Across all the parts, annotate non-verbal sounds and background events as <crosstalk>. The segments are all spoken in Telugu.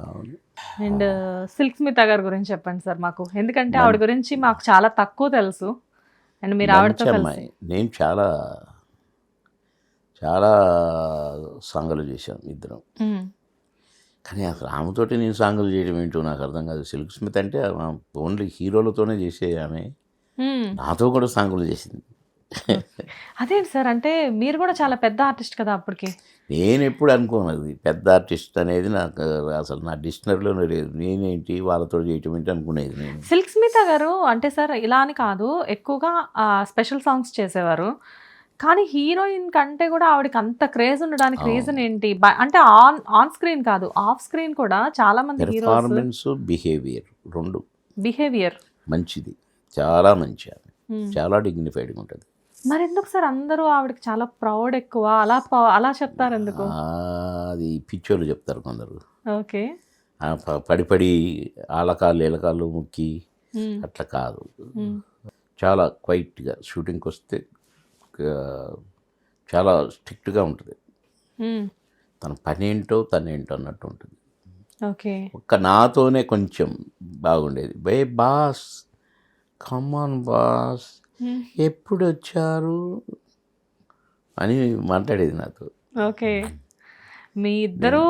అవును అండ్ సిల్క్ స్మిత గారి గురించి చెప్పండి సార్ మాకు. ఎందుకంటే ఆవిడ గురించి మాకు చాలా తక్కువ తెలుసు. అండ్ మీరు ఆవిడతో కలిసి నేను చాలా చాలా సాంగులు చేశాను ఇద్దరం. కానీ అసలు ఆమెతోటి నేను సాంగులు చేయడం ఏంటో నాకు అర్థం కాదు. సిల్క్ స్మిత్ అంటే ఓన్లీ హీరోలతోనే చేసే ఆమె. నాతో కూడా సాంగులు చేసింది. అదేంటి సార్? అంటే మీరు కూడా చాలా పెద్ద ఆర్టిస్ట్ కదా అప్పటికి. నేను ఎప్పుడు అనుకోను అది. పెద్ద ఆర్టిస్ట్ అనేది నాకు అసలు నా డిక్షనరీలోనే లేదు. నేనేంటి వాళ్ళతో చేయటం ఏంటి అనుకునేది నేను. సిల్క్ స్మిత గారు అంటే సార్ ఇలా అని కాదు. ఎక్కువగా స్పెషల్ సాంగ్స్ చేసేవారు. కానీ హీరోయిన్ కంటే కూడా ఆవిడకి అంత క్రేజ్ ఉండడానికి. రీజన్ ఏంటి? అంటే ఆన్ ఆన్ స్క్రీన్ కాదు ఆఫ్ స్క్రీన్ కూడా చాలా మంది పెర్ఫార్మెన్స్ బిహేవియర్ రెండు. బిహేవియర్. మంచిది. చాలా మంచి చాలా డిగ్నిఫైడ్గా ఉంటుంది. మరి ఎందుకు సార్? అందరూ ఆవిడకి చాలా ప్రౌడ్ ఎక్కువ. అలా అలా చెప్తారు ఎందుకు? అది పిచ్చోళ్ళు చెప్తారు కొందరు. ఓకే. ఆ, ప- పడి పడి ఆలకాళ్ళు ఏలకాళ్ళు ముక్కి. అట్లా కాదు. చాలా క్వైట్గా షూటింగ్కి వస్తే చాలా స్ట్రిక్ట్గా ఉంటుంది. తన పని ఏంటో తన ఏంటో అన్నట్టు ఉంటుంది. ఓకే. ఒక్క నాతోనే కొంచెం బాగుండేది. బే బాస్ కమాన్ బాస్. ఎప్పుడు వచ్చారు అని మాట్లాడేది నాతో ఓకే. మీ ఇద్దరు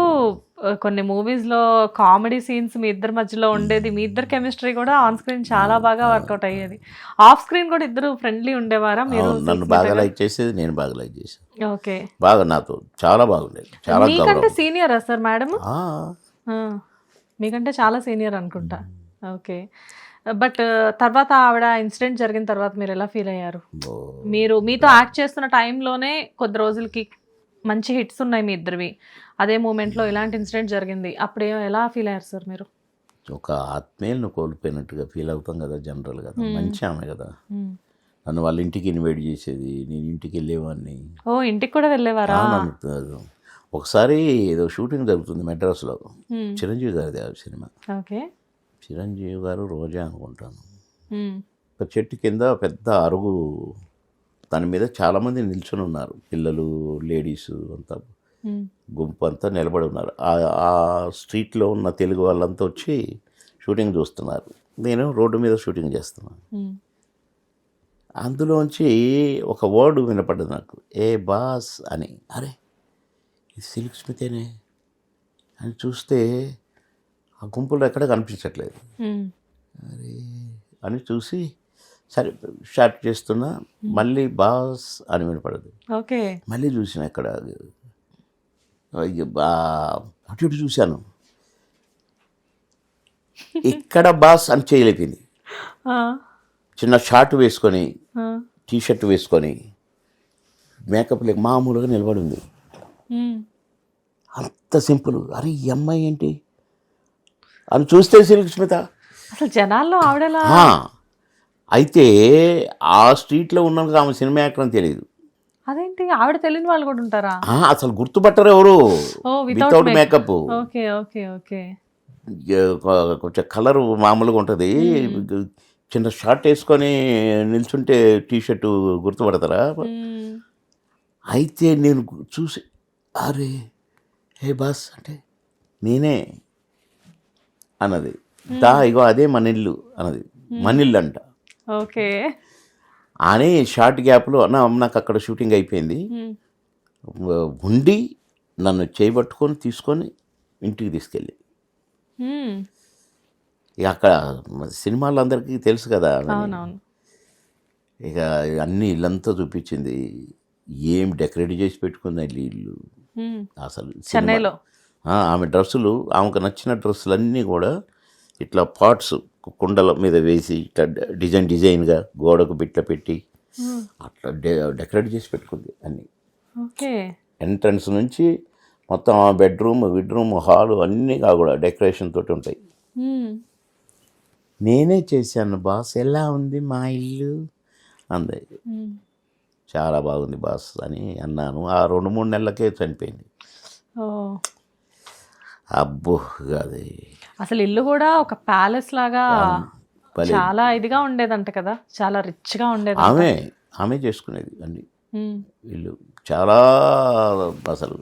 ఆ, కొన్ని మూవీస్లో కామెడీ సీన్స్ మీ ఇద్దరి మధ్యలో ఉండేది. మీ ఇద్దరు కెమిస్ట్రీ కూడా ఆన్ స్క్రీన్ చాలా బాగా వర్కౌట్ అయ్యేది. ఆఫ్ స్క్రీన్ కూడా ఇద్దరు ఫ్రెండ్లీ ఉండేవారా? మీరు నన్ను బాగా లైక్ చేసేది నేను బాగా లైక్ చేసేది. ఓకే. బాగా నాతో చాలా బాగుండేది. చాలా మీకంటే సీనియరా సార్ మేడం ఆ, మీకంటే చాలా సీనియర్ అనుకుంటా. ఓకే. బట్ తర్వాత ఆవిడ ఇన్సిడెంట్ జరిగిన తర్వాత మీరు ఎలా ఫీల్ అయ్యారు? మీరు మీతో యాక్ట్ చేస్తున్న టైంలోనే కొద్ది రోజులకి మంచి హిట్స్ ఉన్నాయి మీ ఇద్దరివి. అదే మూమెంట్లో ఇలాంటి ఇన్సిడెంట్ జరిగింది. అప్పుడు ఏ- ఎలా ఫీల్ అయ్యారు సార్ మీరు? ఒక ఆత్మీయులను కోల్పోయినట్టుగా ఫీల్ అవుతాం కదా జనరల్ కదా. మంచి ఆమె కదా. నన్ను వాళ్ళ ఇంటికి ఇన్వైట్ చేసేది నేను ఇంటికి వెళ్ళేవాడిని. ఓ ఇంటికి కూడా వెళ్ళేవారా? ఒకసారి ఏదో షూటింగ్ జరుగుతుంది మెడ్రాస్లో. చిరంజీవి గారిది ఆ సినిమా. ఓకే. చిరంజీవి గారు రోజా అనుకుంటాను. ఒక చెట్టు కింద పెద్ద అరుగు దాని మీద చాలామంది నిల్చొని ఉన్నారు. పిల్లలు లేడీస్ అంతా. గుంపు అంతా నిలబడి ఉన్నారు. ఆ- స్ట్రీట్లో ఉన్న తెలుగు వాళ్ళంతా వచ్చి షూటింగ్ చూస్తున్నారు. నేను రోడ్డు మీద షూటింగ్ చేస్తున్నాను. అందులోంచి ఒక వర్డ్ వినపడ్డది నాకు. ఏ బాస్ అని. అరే ఇది సిల్క్ స్మితేనే అని చూస్తే ఆ గుంపులో ఎక్కడ కనిపించట్లేదు. అరే అని చూసి సరే షార్ట్ చేస్తున్నా మళ్ళీ బాస్ అని వినపడదు. ఓకే. మళ్ళీ చూసిన బా అటు ఇటు చూశాను. ఇక్కడ బాస్ అని చేయలేపింది. చిన్న షార్ట్ వేసుకొని ఆ. టీ షర్ట్ వేసుకొని మేకప్ లేక మామూలుగా నిలబడి ఉంది. అంత సింపుల్. అరే ఈ అమ్మాయి ఏంటి? అని చూస్తే సిల్క్ స్మిత అసలు జనాల్లో ఆవిడలా? అయితే ఆ స్ట్రీట్లో ఉన్నందుకు ఆమె సినిమా యాక్టర్ అని తెలియదు అదేంటి? ఆవిడ తెలియని వాళ్ళు కూడా ఉంటారా? అసలు గుర్తుపట్టరు ఎవరు? Without makeup okay okay okay. కొంచెం కలర్ మామూలుగా ఉంటుంది. చిన్న షార్ట్ వేసుకొని నిల్చుంటే టీ షర్ట్ గుర్తుపడతారా. అయితే నేను చూసి అరే హే బాస్ అంటే నేనే. అన్నది. దా ఇగో అదే మన ఇల్లు అన్నది. మన ఇల్లు అంట ఓకే. అని షార్ట్ గ్యాప్లో అన్న నాకు అక్కడ షూటింగ్ అయిపోయింది. ఉండి నన్ను చేయబట్టుకొని తీసుకొని ఇంటికి తీసుకెళ్ళి. ఇక అక్కడ సినిమాలు అందరికీ తెలుసు కదా ఇక అన్ని ఇల్లంతా చూపించింది. ఏం డెకరేట్ చేసి పెట్టుకుంది ఇల్లు. అసలు చెన్నైలో. ఆమె డ్రెస్సులు ఆమెకు నచ్చిన డ్రెస్సులు అన్నీ కూడా ఇట్లా పాట్స్ కుండల మీద వేసి ఇట్లా డిజైన్ డిజైన్గా గోడకు బిట్ల పెట్టి. అట్లా డె డెకరేట్ చేసి పెట్టుకుంది అన్నీ. ఓకే. ఎంట్రన్స్ నుంచి మొత్తం ఆ బెడ్రూమ్ బెడ్రూమ్ హాలు అన్నీ కూడా డెకరేషన్ తోటి ఉంటాయి. నేనే చేశాను బాస్. ఎలా ఉంది మా ఇల్లు? అంది. చాలా బాగుంది బాస్ అని అన్నాను. ఆ రెండు మూడు నెలలకే చనిపోయింది. అబ్బో అది. అసలు ఇల్లు కూడా ఒక ప్యాలెస్ లాగా. చాలా ఇదిగా ఉండేదంట కదా. చాలా రిచ్గా ఉండేది ఆమె ఆమె చేసుకునేది మ్మ్. ఇల్లు చాలా అసలు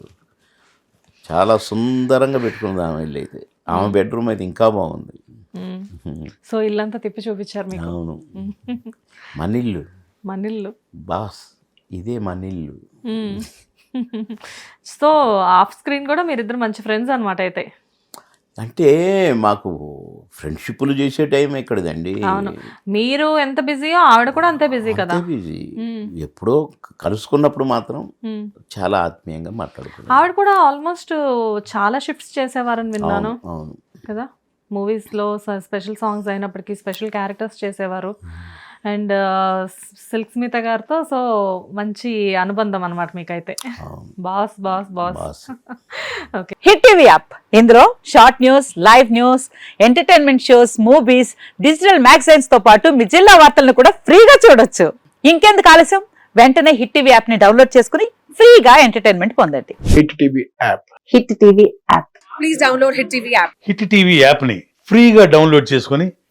చాలా సుందరంగా పెట్టుకుంది ఆమె ఇల్లు అయితే. ఆమె బెడ్రూమ్ అయితే ఇంకా బాగుంది. సో ఇల్లంతా తిప్పి చూపించారు మీకు. అవును. మనిల్లు మనిల్లు బాస్ ఇదే మనిల్లు. సో ఆఫ్ స్క్రీన్ కూడా మీరిద్దరు మంచి ఫ్రెండ్స్ అనమాట అయితే. అంటే మాకు ఫ్రెండ్షిప్లు చేసే టైం ఎక్కడిదండి? అవును. మీరు ఎంత బిజీయో ఆవిడ కూడా అంతే బిజీ కదా. బిజీ. ఎప్పుడో కలుసుకున్నప్పుడు మాత్రం. చాలా ఆత్మీయంగా మాట్లాడుకున్నాం ఆవిడ కూడా ఆల్మోస్ట్ చాలా షిఫ్ట్స్ చేసేవారని విన్నాను. అవును కదా? మూవీస్లో స్పెషల్ సాంగ్స్ అయినప్పటికీ స్పెషల్ క్యారెక్టర్స్ చేసేవారు. అండ్ సిల్క్ స్మిత గారితో సో మంచి అనుబంధం అనమాట మీకైతే. Boss boss boss. Okay <laughs> hit TV app. ఇందులో short news live news entertainment shows movies digital మ్యాగజైన్స్తో పాటు మీ జిల్లా వార్తలను కూడా ఫ్రీగా చూడొచ్చు. ఇంకెందుకు ఆలస్యం? వెంటనే హిట్ టీవీ యాప్ని డౌన్లోడ్ చేసుకుని ఫ్రీగా ఎంటర్టైన్మెంట్ పొందండి. Hit TV app. Hit TV app. Hit TV యాప్ని ఫ్రీగా డౌన్లోడ్ చేసుకొని